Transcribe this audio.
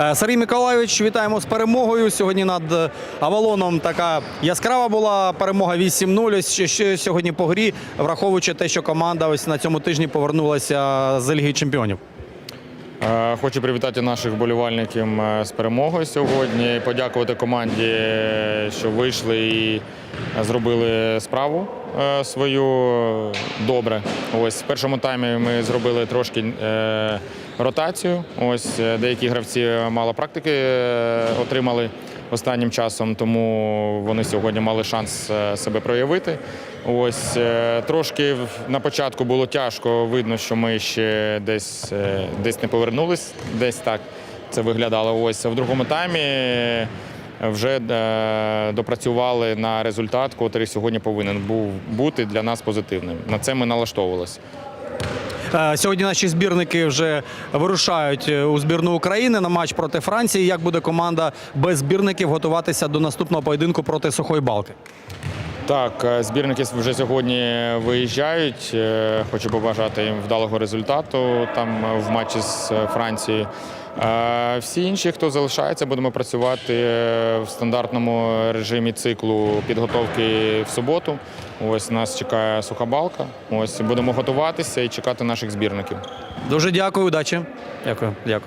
Е, Сергій Миколайович, вітаємо з перемогою. Сьогодні над е, Авалоном така яскрава була перемога 8-0. Що- що сьогодні по грі, враховуючи те, що команда ось на цьому тижні повернулася з Ліги Чемпіонів. Е, Хочу привітати наших болівальників з перемогою сьогодні. Подякувати команді, що вийшли і зробили справу свою добре. Ось в першому таймі ми зробили трошки е, ротацію. Ось е, деякі гравці мало практики е, отримали останнім часом, тому вони сьогодні мали шанс е, себе проявити. Ось е, трошки на початку було тяжко. Видно, що ми ще десь, е, десь не повернулись, десь так це виглядало. Ось в другому таймі е, вже е, допрацювали на результат, який сьогодні повинен був бути для нас позитивним. На це ми налаштовувалися. Е, Сьогодні наші збірники вже вирушають е, у збірну України на матч проти Франції. Як буде команда без збірників готуватися до наступного поєдинку проти Сухої Балки? Так, е, збірники вже сьогодні виїжджають. Е, Хочу побажати їм вдалого результату там е, в матчі з Францією. Всі інші, хто залишається, будемо працювати в стандартному режимі циклу підготовки в суботу. Ось нас чекає суха балка. Ось будемо готуватися і чекати наших збірників. Дуже дякую, удачі. Дякую, дякую.